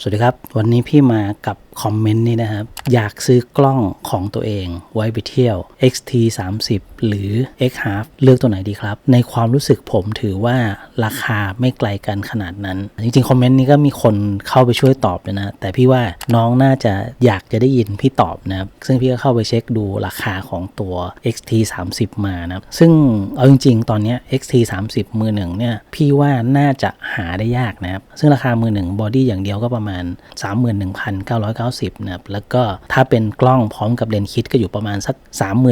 สวัสดีครับ วันนี้พี่มากับ คอมเมนต์นี้นะครับ อยากซื้อกล้องของตัวเองไว้ไปเที่ยว XT 3 0หรือ X Half เลือกตัวไหนดีครับ ในความรู้สึกผมถือว่าราคาไม่ไกลกันขนาดนั้น จริงๆ คอมเมนต์นี้ก็มีคนเข้าไปช่วยตอบเลยนะ แต่พี่ว่าน้องน่าจะอยากจะได้ยินพี่ตอบนะครับ ซึ่งพี่ก็เข้าไปเช็คดูราคาของตัว XT 3 0มานะครับ ซึ่งเอาจริง ๆ ตอนนี้ XT 3 0มือหนึ่งเนี่ย พี่ว่าน่าจะหาได้ยากนะครับ ซึ่งราคามือหนึ่งบอดี้อย่างเดียวก็ประมาณ 31,990นะครับแล้วก็ถ้าเป็นกล้องพร้อมกับเลนส์คิดก็อยู่ประมาณสัก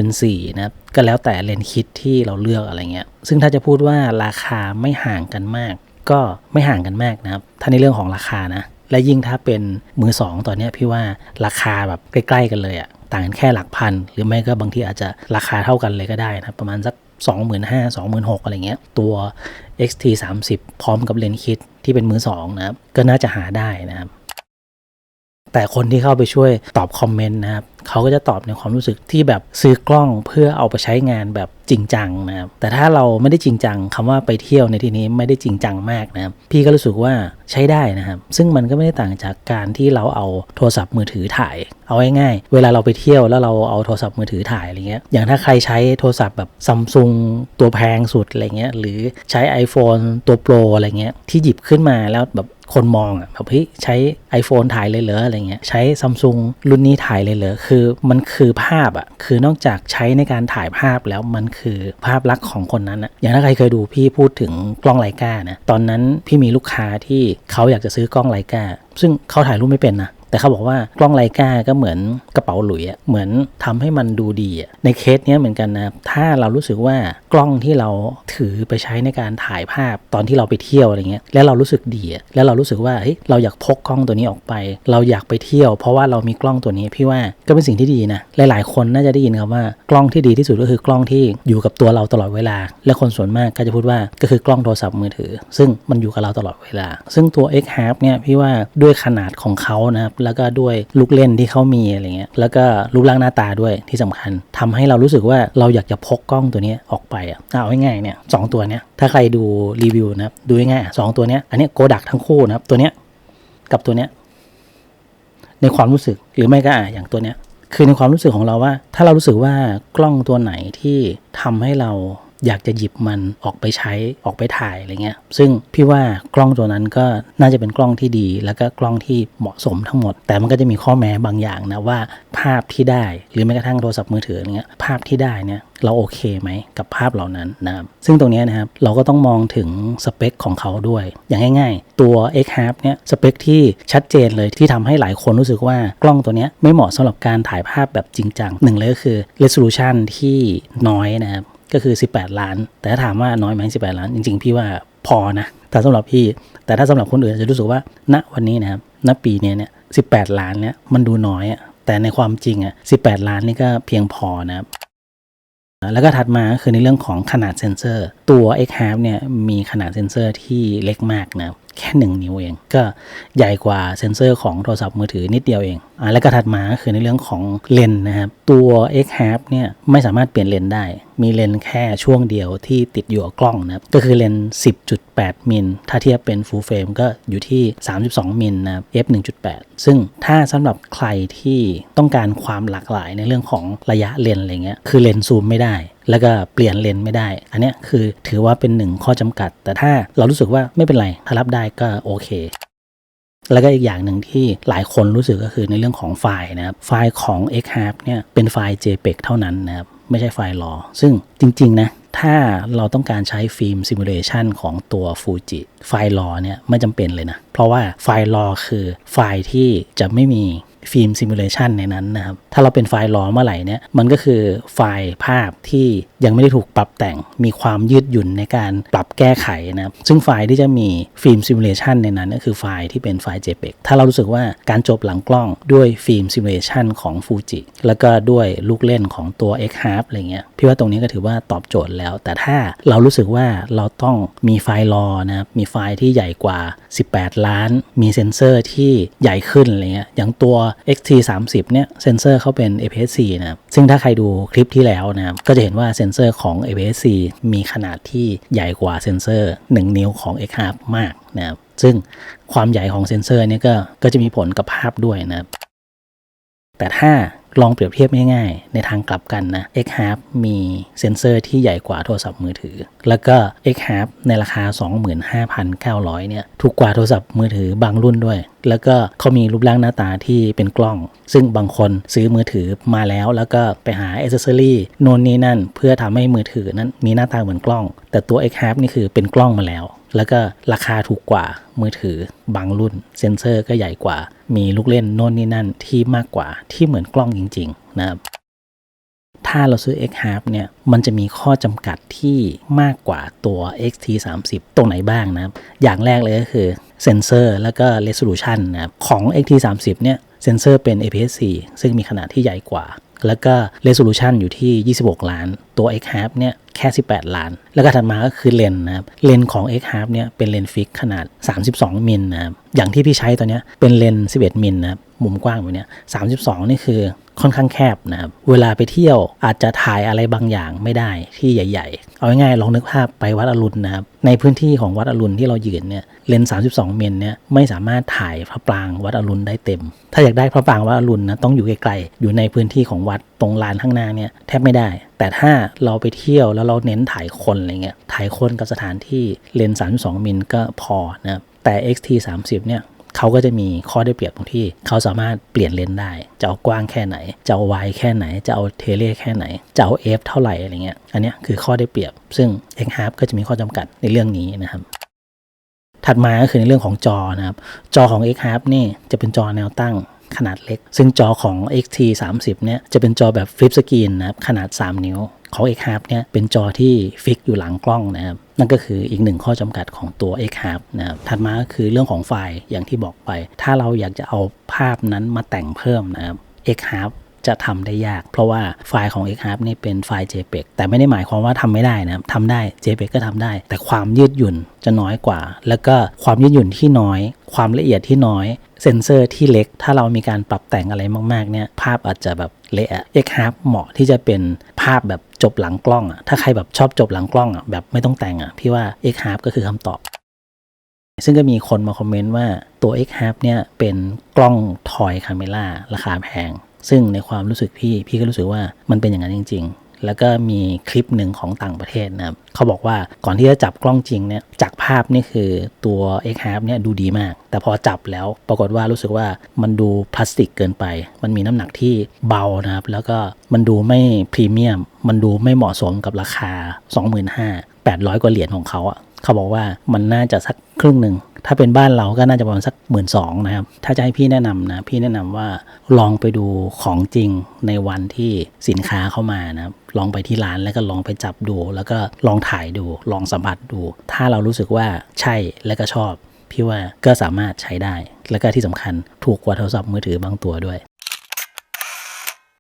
34,000นะครับก็แล้วแต่เลนส์คิดที่เราเลือกอะไรเงี้ยซึ่งถ้าจะพูดว่าราคาไม่ห่างกันมาก ก็ไม่ห่างกันมากนะครับถ้าในเรื่องของราคานะและยิ่งถ้าเป็นมือสองตอนนี้พี่ว่าราคาแบบใกล้ๆกันเลยอะต่างกันแค่หลักพัน หรือไม่ก็บางทีอาจจะราคาเท่ากันเลยก็ได้นะประมาณสัก 25,000 26,000 อะไรเงี้ย ตัว XT 30พร้อมกับเลนส์คิดที่เป็นมือสองนะครับก็น่าจะหาได้นะครับ แต่คนที่เข้าไปช่วยตอบคอมเมนต์นะครับเขาก็จะตอบในความรู้สึกที่แบบซื้อกล้องเพื่อเอาไปใช้งานแบบจริงจังนะครับแต่ถ้าเราไม่ได้จริงจังคำว่าไปเที่ยวในที่นี้ไม่ได้จริงจังมากนะครับพี่ก็รู้สึกว่าใช้ได้นะครับ ซึ่งมันก็ไม่ได้ต่างจากการที่เราเอาโทรศัพท์มือถือถ่าย เอาง่ายๆเวลาเราไปเที่ยวแล้วเราเอาโทรศัพท์มือถือถ่ายอะไรเงี้ยอย่างถ้าใครใช้โทรศัพท์แบบซัมซุงตัวแพงสุดอะไรเงี้ยหรือใช้ iPhone ตัวโปรอะไรเงี้ยที่หยิบขึ้นมาแล้วแบบ คนมองอะแบบเฮ้ยใช้ iPhone ถ่ายเลยเหรออะไรเงี้ยใช้ซัมซุงรุ่นนี้ถ่ายเลยเหรอคือมันคือภาพอะคือนอกจากใช้ในการถ่ายภาพแล้วมันคือภาพลักษณ์ของคนนั้นอะอย่างถ้าใครเคยดูพี่พูดถึงกล้องไลกานะตอนนั้นพี่มีลูกค้าที่เขาอยากจะซื้อกล้องไลกาซึ่งเขาถ่ายรูปไม่เป็นนะ แต่เขาบอกว่ากล้องไลกาก็เหมือนกระเป๋าหลุยอะเหมือนทำให้มันดูดีอะในเคสเนี้ยเหมือนกันนะถ้าเรารู้สึกว่ากล้องที่เราถือไปใช้ในการถ่ายภาพตอนที่เราไปเที่ยวอะไรเงี้ยแล้วเรารู้สึกดีอะแล้วเรารู้สึกว่าเฮ้ยเราอยากพกกล้องตัวนี้ออกไป เราอยากไปเที่ยว เพราะว่าเรามีกล้องตัวนี้พี่ว่าก็เป็นสิ่งที่ดีนะหลาย ๆ คนน่าจะได้ยินครับว่ากล้องที่ดีที่สุดก็คือกล้องที่อยู่กับตัวเราตลอดเวลา และคนส่วนมากก็จะพูดว่าก็คือกล้องโทรศัพท์มือถือ ซึ่งมันอยู่กับเราตลอดเวลา ซึ่งตัว X Half เนี่ยพี่ว่าด้วยขนาดของเขานะครับแล้วก็ด้วยลูกเล่นที่เขามีอะไรเงี้ยแล้วก็รูปร่างหน้าตาด้วยที่สำคัญทำให้เรารู้สึกว่าเราอยากจะพกกล้องตัวนี้ออกไปอะเอาง่ายๆเนี่ยสองตัวเนี้ยถ้าใครดูรีวิวนะครับดูง่ายๆสองตัวเนี้ยอันนี้โกดักทั้งคู่นะครับตัวเนี้ยกับตัวเนี้ยในความรู้สึกหรือไม่ก็อะอย่างตัวเนี้ยคือในความรู้สึกของเราว่า ถ้าเรารู้สึกว่ากล้องตัวไหนที่ทำให้เรา อยากจะหยิบมันออกไปใช้ออกไปถ่ายอะไรเงี้ย ซึ่งพี่ว่ากล้องตัวนั้นก็น่าจะเป็นกล้องที่ดี แล้วก็กล้องที่เหมาะสมทั้งหมด แต่มันก็จะมีข้อแม้บางอย่างนะว่าภาพที่ได้หรือแม้กระทั่งโทรศัพท์มือถืออะไรเงี้ยภาพที่ได้เนี่ยเราโอเคไหมกับภาพเหล่านั้นนะครับซึ่งตรงนี้นะครับเราก็ต้องมองถึงสเปคของเขาด้วย อย่างง่าย ๆ ตัว X h a l เนี่ยสเปคที่ชัดเจนเลยที่ทำให้หลายคนรู้สึกว่ากล้องตัวนี้ไม่เหมาะสำหรับการถ่ายภาพแบบจริงจังหนึ่งเลยก็คือ resolution ที่น้อยนะครับ ก็คือ 18 ล้าน แต่ถ้าถามว่าน้อยไหม18 ล้าน จริง ๆ พี่ว่าพอนะแต่สำหรับพี่ แต่ถ้าสำหรับคนอื่นจะรู้สึกว่า ณวันนี้นะครับณปีนี้เนี่ย18ล้านเนี่ยมันดูน้อยอะแต่ในความจริงอะ18 ล้านนี่ก็เพียงพอนะครับแล้วก็ถัดมาคือในเรื่องของขนาดเซนเซอร์ ตัว X Half เนี่ยมีขนาดเซนเซอร์ที่เล็กมากนะครับแค่ 1 นิ้วเอง ก็ใหญ่กว่าเซนเซอร์ของโทรศัพท์มือถือนิดเดียวเองอ่าแล้วก็ถัดมาคือในเรื่องของเลนส์นะครับตัว X Half เนี่ยไม่สามารถเปลี่ยนเลนส์ได้มีเลนส์แค่ช่วงเดียวที่ติดอยู่กับกล้องนะครับก็คือเลนส์10.8 มิล ถ้าเทียบเป็น full frame ก็อยู่ที่ 32 มิลนะครับ f 1.8 ซึ่งถ้าสำหรับใครที่ต้องการความหลากหลายในเรื่องของระยะเลนอะไรเงี้ยคือเลนซูมไม่ได้ แล้วก็เปลี่ยนเลนไม่ได้ อันนี้คือถือว่าเป็นหนึ่งข้อจำกัด แต่ถ้าเรารู้สึกว่าไม่เป็นไรถ้ารับได้ก็โอเคแล้วก็อีกอย่างหนึ่งที่หลายคนรู้สึกก็คือในเรื่องของไฟล์นะครับ ไฟล์ของ X Half เนี่ยเป็นไฟล์ JPEG เท่านั้นนะครับ ไม่ใช่ไฟล์รอ ซึ่งจริง ๆ นะ ถ้าเราต้องการใช้ฟิล์มซิมูเลชันของตัวฟูจิไฟล์รอเนี่ยไม่จำเป็นเลยนะ เพราะว่าไฟล์รอคือไฟล์ที่จะไม่มี ฟิล์มซิมูเลชันในนั้นนะครับ ถ้าเราเป็นไฟล์รอเมื่อไหร่เนี่ย มันก็คือไฟล์ภาพที่ยังไม่ได้ถูกปรับแต่ง มีความยืดหยุ่นในการปรับแก้ไขนะครับ ซึ่งไฟล์ที่จะมีฟิล์มซิมูเลชันในนั้นก็คือไฟล์ที่เป็นไฟล์ JPEG ถ้าเรารู้สึกว่าการจบหลังกล้องด้วยฟิล์มซิมูเลชันของ Fuji แล้วก็ด้วยลูกเล่นของตัว X Half อะไรเงี้ย พี่ว่าตรงนี้ก็ถือว่าตอบโจทย์แล้ว แต่ถ้าเรารู้สึกว่าเราต้องมีไฟล์รอนะครับ มีไฟล์ที่ใหญ่กว่า 18 ล้าน มีเซนเซอร์ที่ใหญ่ขึ้นอะไรเงี้ย อย่างตัว XT 30 เนี่ยเซนเซอร์เขาเป็น APS-C นะครับซึ่งถ้าใครดูคลิปที่แล้วนะครับก็จะเห็นว่าเซนเซอร์ของ APS-C มีขนาดที่ใหญ่กว่าเซนเซอร์ 1 นิ้วของ X Half มากนะครับซึ่งความใหญ่ของเซนเซอร์เนี่ยก็ก็จะมีผลกับภาพด้วยนะครับแต่ถ้า ลองเปรียบเทียบง่ายๆ ในทางกลับกันนะ X Half มีเซ็นเซอร์ที่ใหญ่กว่าโทรศัพท์มือถือ แล้วก็ X Half ในราคา 25,900 เนี่ย ถูกกว่าโทรศัพท์มือถือบางรุ่นด้วย แล้วก็เขามีรูปร่างหน้าตาที่เป็นกล้อง ซึ่งบางคนซื้อมือถือมาแล้ว แล้วก็ไปหาอ c เซอรี่โน่นนี่นั่น เพื่อทำให้มือถือนั้นมีหน้าตาเหมือนกล้อง แต่ตัว X Half นี่คือเป็นกล้องมาแล้ว แล้วก็ราคาถูกกว่ามือถือบางรุ่น เซ็นเซอร์ก็ใหญ่กว่า มีลูกเล่นโน่นนี่นั่นที่มากกว่าที่เหมือนกล้องจริง ๆ นะครับถ้าเราซื้อ X Half เนี่ยมันจะมีข้อจำกัดที่มากกว่าตัว XT 3 0ตรงไหนบ้างนะครับ อย่างแรกเลยก็คือเซนเซอร์แล้วก็ resolution นะครับของ XT 3 0เนี่ยเซนเซอร์เป็น APS-C ซึ่งมีขนาดที่ใหญ่กว่า แล้วก็ resolution อยู่ที่ 26 ล้าน ตัว X Half เนี่ยแค่ 18 ล้าน แล้วก็ถัดมาก็คือเลนนะครับ เลนของ X Half เนี่ยเป็นเลนฟิกขนาด 32 มิลนะครับ อย่างที่พี่ใช้ตัวนี้เป็นเลนส์11 มิลนะครับ มุมกว้างแบบเนี้ย32นี่คือค่อนข้างแคบนะครับ เวลาไปเที่ยวอาจจะถ่ายอะไรบางอย่างไม่ได้ที่ใหญ่ ๆ เอาง่ายๆลองนึกภาพไปวัดอรุณนะครับ ในพื้นที่ของวัดอรุณที่เรายืนเนี่ยเลนส์32มิลเนี่ยไม่สามารถถ่ายพระปรางวัดอรุณได้เต็ม ถ้าอยากได้พระปรางวัดอรุณนะต้องอยู่ไกลๆอยู่ในพื้นที่ของวัดตรงลานข้างหน้าเนี่ยแทบไม่ได้ แต่ถ้าเราไปเที่ยวแล้วเราเน้นถ่ายคนอะไรเงี้ยถ่ายคนกับสถานที่เลนส์32 มิลก็พอนะครับแต่ XT 30เนี่ย เขาก็จะมีข้อได้เปรียบตรงที่เขาสามารถเปลี่ยนเลนได้ จะเอากว้างแค่ไหน จะเอาไวแค่ไหน จะเอาเทเลแค่ไหน จะเอา f เท่าไหร่อะไรเงี้ย อันนี้คือข้อได้เปรียบ ซึ่ง X Half ก็จะมีข้อจำกัดในเรื่องนี้นะครับ ถัดมาก็คือในเรื่องของจอนะครับ จอของ X Half นี่จะเป็นจอแนวตั้งขนาดเล็ก ซึ่งจอของ XT 30เนี่ยจะเป็นจอแบบฟลิปสกรีนนะครับขนาด 3 นิ้วของ X Half เนี่ยเป็นจอที่ฟิกอยู่หลังกล้องนะครับ นั่นก็คืออีกหนึ่งข้อจำกัดของตัว X Half นะครับถัดมาก็คือเรื่องของไฟล์อย่างที่บอกไป ถ้าเราอยากจะเอาภาพนั้นมาแต่งเพิ่มนะครับ X Half จะทำได้ยาก เพราะว่าไฟล์ของ X Half นี่เป็นไฟล์ JPEG แต่ไม่ได้หมายความว่าทำไม่ได้นะครับทำได้ JPEG ก็ทำได้ แต่ความยืดหยุ่นจะน้อยกว่า แล้วก็ความยืดหยุ่นที่น้อย ความละเอียดที่น้อย เซนเซอร์ที่เล็ก ถ้าเรามีการปรับแต่งอะไรมากๆเนี่ยภาพอาจจะแบบเละอะ X Half เหมาะที่จะเป็น ภาพแบบจบหลังกล้องอะถ้าใครแบบชอบจบหลังกล้องอะแบบไม่ต้องแต่งอะพี่ว่า X Half ก็คือคำตอบ ซึ่งก็มีคนมาคอมเมนต์ว่าตัว X Half เนี่ยเป็นกล้องทอยคาเมล่าราคาแพง ซึ่งในความรู้สึกพี่พี่ก็รู้สึกว่ามันเป็นอย่างนั้นจริง ๆ แล้วก็มีคลิปหนึ่งของต่างประเทศนะครับเขาบอกว่าก่อนที่จะจับกล้องจริงเนี่ยจากภาพนี่คือตัว X Half เนี่ยดูดีมาก แต่พอจับแล้วปรากฏว่ารู้สึกว่ามันดูพลาสติกเกินไป มันมีน้ำหนักที่เบานะครับ แล้วก็มันดูไม่พรีเมียม มันดูไม่เหมาะสมกับราคา 25,000 800 กว่าเหรียญของเขาอะเขาบอกว่ามันน่าจะสักครึ่งหนึ่ง ถ้าเป็นบ้านเราก็น่าจะประมาณสักหมื่นสองนะครับ ถ้าจะให้พี่แนะนำนะ พี่แนะนำว่าลองไปดูของจริงในวันที่สินค้าเข้ามานะครับ ลองไปที่ร้านแล้วก็ลองไปจับดู แล้วก็ลองถ่ายดู ลองสัมผัสดู ถ้าเรารู้สึกว่าใช่และก็ชอบ พี่ว่าก็สามารถใช้ได้ แล้วก็ที่สำคัญถูกกว่าโทรศัพท์มือถือบางตัวด้วย